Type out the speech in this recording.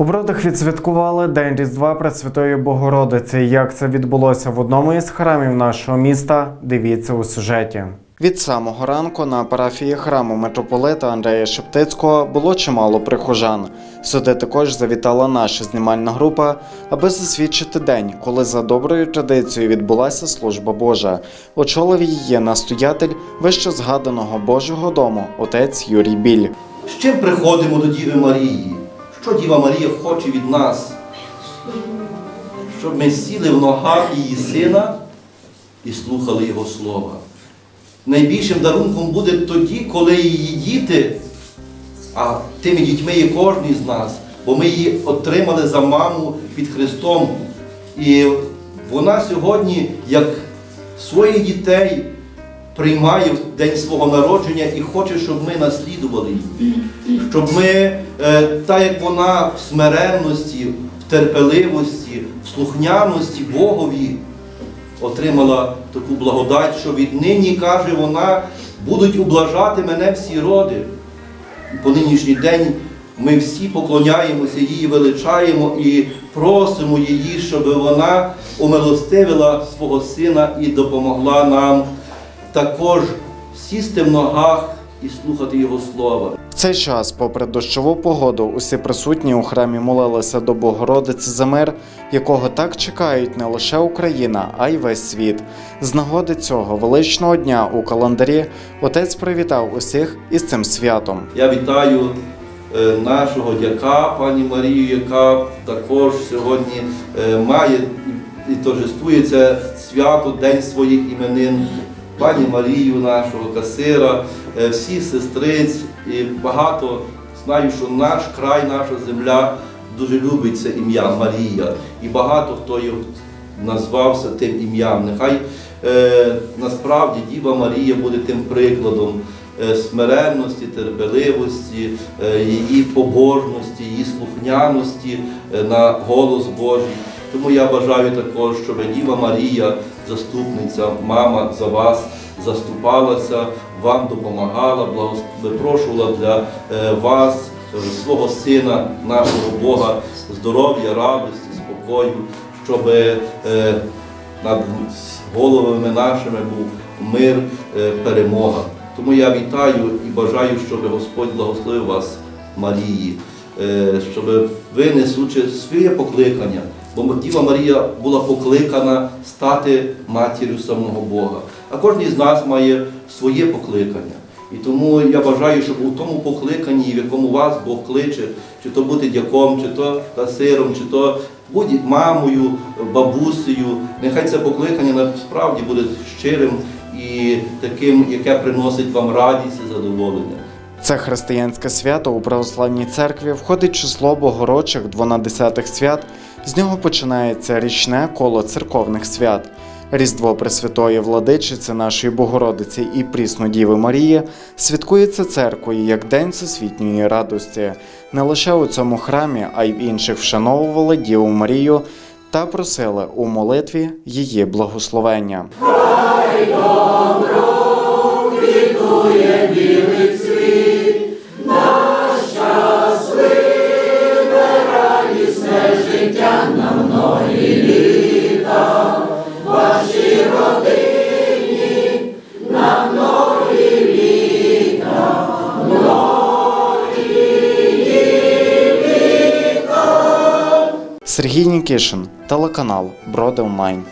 У Бродах відсвяткували День Різдва Пресвятої Богородиці. Як це відбулося в одному із храмів нашого міста? Дивіться у сюжеті. Від самого ранку на парафії храму митрополита Андрея Шептицького було чимало прихожан. Сюди також завітала наша знімальна група, аби засвідчити день, коли за доброю традицією відбулася служба Божа. Очолив її настоятель вище згаданого Божого дому, отець Юрій Біль. З чим приходимо до Діви Марії? Що Діва Марія хоче від нас? Щоб ми сіли в ногах її сина і слухали Його слова. Найбільшим дарунком буде тоді, коли її діти, а тими дітьми є кожен з нас, бо ми її отримали за маму під Христом. І вона сьогодні, як своїх дітей, приймає день свого народження і хоче, щоб ми наслідували її. Щоб ми, е, так як вона в смиренності, в терпеливості, в слухняності Богові отримала таку благодать, що віднині, каже вона, будуть ублажати мене всі роди. І по нинішній день ми всі поклоняємося їй, величаємо і просимо її, щоб вона умилостивила свого сина і допомогла нам також сісти в ногах і слухати Його слова. В цей час, попри дощову погоду, усі присутні у храмі молилися до Богородиці за мир, якого так чекають не лише Україна, а й весь світ. З нагоди цього величного дня у календарі отець привітав усіх із цим святом. Я вітаю е, нашого дяка, пані Марію, яка також сьогодні е, має і торжествує це свято, День своїх іменин. Пані Марію, нашого касира, е, всіх сестриць і багато знаю, що наш край, наша земля дуже любить це ім'я Марія. І багато хто його назвався тим ім'ям. Нехай е, насправді Діва Марія буде тим прикладом е, смиренності, терпеливості, е, її побожності, її слухняності на голос Божий. Тому я бажаю також, щоб Діва Марія, заступниця, мама за вас заступалася, вам допомагала, випрошувала для е, вас, е, свого сина, нашого Бога, здоров'я, радості, спокою, щоб е, над головами нашими був мир, перемога. Тому я вітаю і бажаю, щоб Господь благословив вас, Марії, щоб ви несучи своє покликання, бо Діва Марія була покликана стати матір'ю самого Бога. А кожен із нас має своє покликання. І тому я бажаю, щоб у тому покликанні, в якому вас Бог кличе, чи то бути дяком, чи то касиром, чи то будь мамою, бабусею, нехай це покликання насправді буде щирим і таким, яке приносить вам радість і задоволення. Це християнське свято у православній церкві входить число богорочих 12 свят. З нього починається річне коло церковних свят. Різдво Пресвятої Владичиці нашої Богородиці і Пріснодіви Марії святкується церквою як День Всесвітньої радості. Не лише у цьому храмі, а й в інших вшановували Діву Марію та просили у молитві її благословення. Сергій Нікішин, телеканал Броде Онлайн.